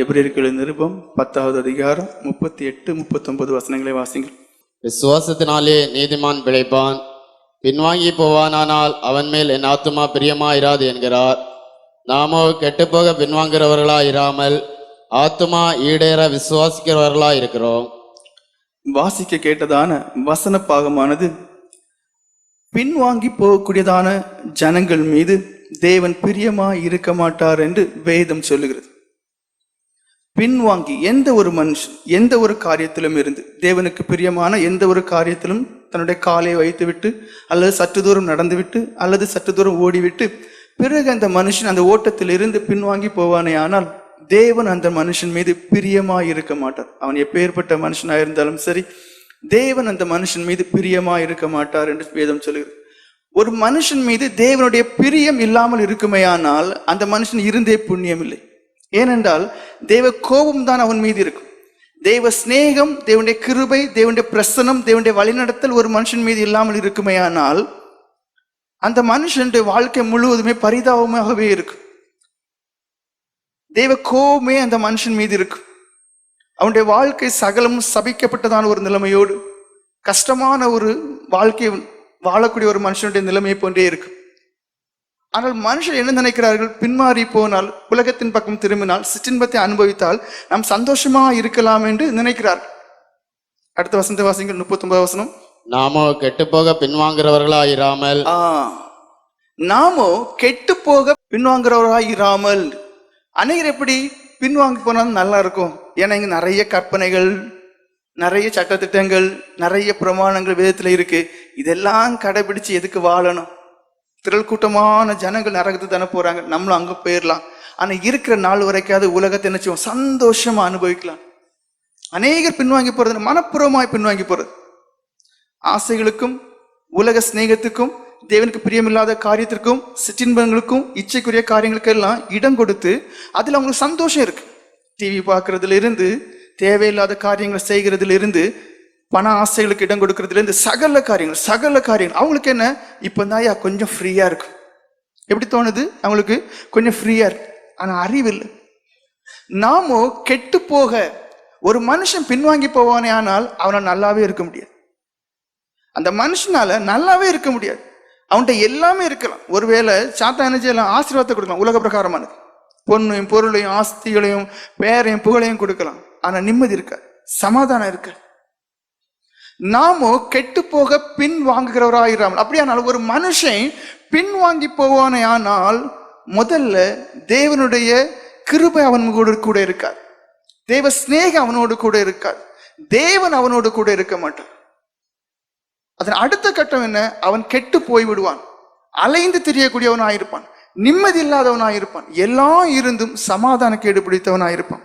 எபிரேயர்கள் நிருபம் பத்தாவது அதிகாரம் முப்பத்தி எட்டு முப்பத்தொன்பது வசனங்களை வாசிங்கள். விசுவாசத்தினாலே நீதிமான் பிழைப்பான். பின்வாங்கி போவானானால் அவன் மேல் என் ஆத்துமா பிரியமாயிராது என்கிறார். நாமோ கெட்டுப்போக பின்வாங்குகிறவர்களா இராமல் ஆத்துமா ஈடேற விசுவாசிக்கிறவர்களா இருக்கிறோம் வாசிக்க கேட்டதான வசன பாகமானது பின்வாங்கி போகக்கூடியதான ஜனங்கள் மீது தேவன் பிரியமா இருக்க மாட்டார் என்று வேதம் சொல்லுகிறது. பின்வாங்கி எந்த ஒரு மனுஷன் எந்த ஒரு காரியத்திலும் இருந்து தேவனுக்கு பிரியமான எந்த ஒரு காரியத்திலும் தன்னுடைய காலை வைத்துவிட்டு அல்லது சற்று தூரம் நடந்துவிட்டு அல்லது சற்று தூரம் ஓடிவிட்டு பிறகு அந்த மனுஷன் அந்த ஓட்டத்தில் இருந்து பின்வாங்கி போவானே ஆனால் தேவன் அந்த மனுஷன் மீது பிரியமாக இருக்க மாட்டார். அவன் எப்பேற்பட்ட மனுஷனாக இருந்தாலும் சரி தேவன் அந்த மனுஷன் மீது பிரியமாக இருக்க மாட்டார் என்று வேதம் சொல்லுகிறது. ஒரு மனுஷன் மீது தேவனுடைய பிரியம் இல்லாமல் இருக்குமேயானால் அந்த மனுஷன் இருந்தே புண்ணியம் இல்லை ஏனென்றால் தேவ கோபம் தான் அவன் மீது இருக்கும். தேவ சிநேகம் தேவனுடைய கிருபை தேவனுடைய பிரசனம் தேவனுடைய வழிநடத்தல் ஒரு மனுஷன் மீது இல்லாமல் இருக்குமே ஆனால் அந்த மனுஷனுடைய வாழ்க்கை முழுவதுமே பரிதாபமாகவே இருக்கும். தேவ கோபமே அந்த மனுஷன் மீது இருக்கும். அவனுடைய வாழ்க்கை சகலமும் சபிக்கப்பட்டதான ஒரு நிலைமையோடு கஷ்டமான ஒரு வாழ்க்கை வாழக்கூடிய ஒரு மனுஷனுடைய நிலைமை போன்றே இருக்கும். ஆனால் மனுஷர் என்ன நினைக்கிறார்கள்? பின்மாறி போனால் உலகத்தின் பக்கம் திரும்பினால் சிற்றின்பத்தை அனுபவித்தால் நாம் சந்தோஷமா இருக்கலாம் என்று நினைக்கிறார்கள் அடுத்த வசந்த வாசிங்கள் முப்பத்தொன்பது வசனம். நாமோ கெட்டுப்போக பின்வாங்குகிறவர்களா இராமல் ஆ நாமோ கெட்டு போக பின்வாங்குறவராய் இராமல் அநேகர் எப்படி பின்வாங்கி போனாலும் நல்லா இருக்கும். ஏன்னா இங்க நிறைய கற்பனைகள் நிறைய சட்டத்திட்டங்கள் நிறைய பிரமாணங்கள் வேதத்துல இருக்கு. இதெல்லாம் கடைபிடிச்சு எதுக்கு வாழணும்? திரள் கூட்டமான ஜனங்கள் நரகத்துக்கு தானே போறாங்க. நம்மளும் அங்க போயிடலாம் ஆனா இருக்கிற நாள் வரைக்காவது உலகத்தை என்ன செய்வோம்? சந்தோஷமா அனுபவிக்கலாம். அநேகர் பின்வாங்கி போறது மனப்பூர்வமாய் பின்வாங்கி போறது. ஆசைகளுக்கும் உலக சிநேகத்துக்கும் தேவனுக்கு பிரியமில்லாத காரியத்திற்கும் சிற்றின்பங்களுக்கும் இச்சைக்குரிய காரியங்களுக்கெல்லாம் இடம் கொடுத்து அதில் அவங்களுக்கு சந்தோஷம் இருக்கு. டிவி பார்க்கறதுல இருந்து தேவையில்லாத காரியங்களை செய்கிறதுல இருந்து பண ஆசைகளுக்கு இடம் கொடுக்கறதுல இருந்து சகல காரியங்கள் சகல காரியங்கள். அவங்களுக்கு என்ன? இப்போ தான் கொஞ்சம் ஃப்ரீயா இருக்கும் எப்படி தோணுது? அவங்களுக்கு கொஞ்சம் ஃப்ரீயா இருக்கு. ஆனா அறிவு இல்லை. நாமோ கெட்டு போக ஒரு மனுஷன் பின்வாங்கி போவானே ஆனால் அவனை நல்லாவே இருக்க முடியாது. அந்த மனுஷனால நல்லாவே இருக்க முடியாது. அவன்கிட்ட எல்லாமே இருக்கலாம். ஒருவேளை சாத்தா என்ன செய்யலாம் ஆசீர்வாதத்தை கொடுக்கலாம் உலக பிரகாரமானது பொண்ணையும் பொருளையும் ஆஸ்திகளையும் பேரையும் புகழையும் கொடுக்கலாம். ஆனா நிம்மதி இருக்க சமாதானம் இருக்காது. நாமோ கெட்டு போக பின் வாங்குகிறவராயிராமல் அப்படியானால் ஒரு மனுஷன் பின் வாங்கி போவானே ஆனால் முதல்ல தேவனுடைய கிருபை அவன் கூட கூட இருக்கார். தேவ சிநேகம் அவனோடு கூட இருக்கார். தேவன் அவனோடு கூட இருக்க மாட்டான் அதன் அடுத்த கட்டம் என்ன? அவன் கெட்டு போய் விடுவான். அலைந்து தெரியக்கூடியவனாயிருப்பான். நிம்மதி இல்லாதவனாயிருப்பான் எல்லாம் இருந்தும் சமாதான கேடு பிடித்தவனாயிருப்பான்.